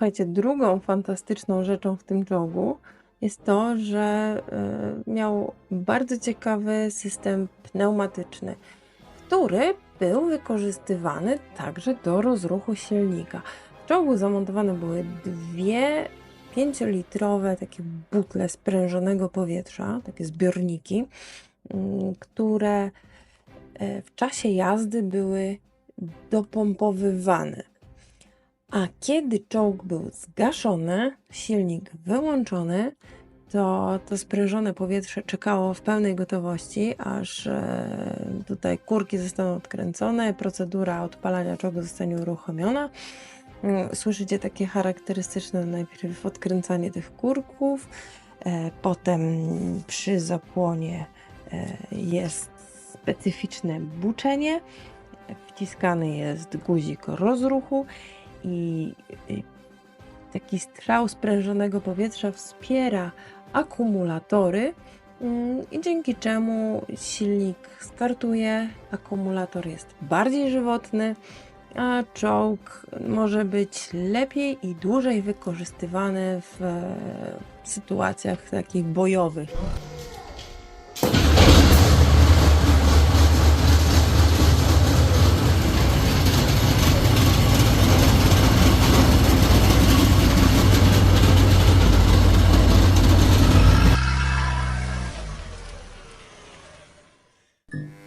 Słuchajcie, drugą fantastyczną rzeczą w tym czołgu jest to, że y, miał bardzo ciekawy system pneumatyczny, który był wykorzystywany także do rozruchu silnika. W czołgu zamontowane były dwie 5-litrowe takie butle sprężonego powietrza, takie zbiorniki, mm, które e, w czasie jazdy były dopompowywane. A kiedy czołg był zgaszony, silnik wyłączony, to to sprężone powietrze czekało w pełnej gotowości, aż e, tutaj kurki zostaną odkręcone, procedura odpalania czołgu zostanie uruchomiona. Mm, Słyszycie takie charakterystyczne najpierw odkręcanie tych kurków, e, potem przy zapłonie e, jest specyficzne buczenie, wciskany jest guzik rozruchu i taki strzał sprężonego powietrza wspiera akumulatory mm, i dzięki czemu silnik startuje, akumulator jest bardziej żywotny, a czołg może być lepiej i dłużej wykorzystywany w sytuacjach takich bojowych. Mm.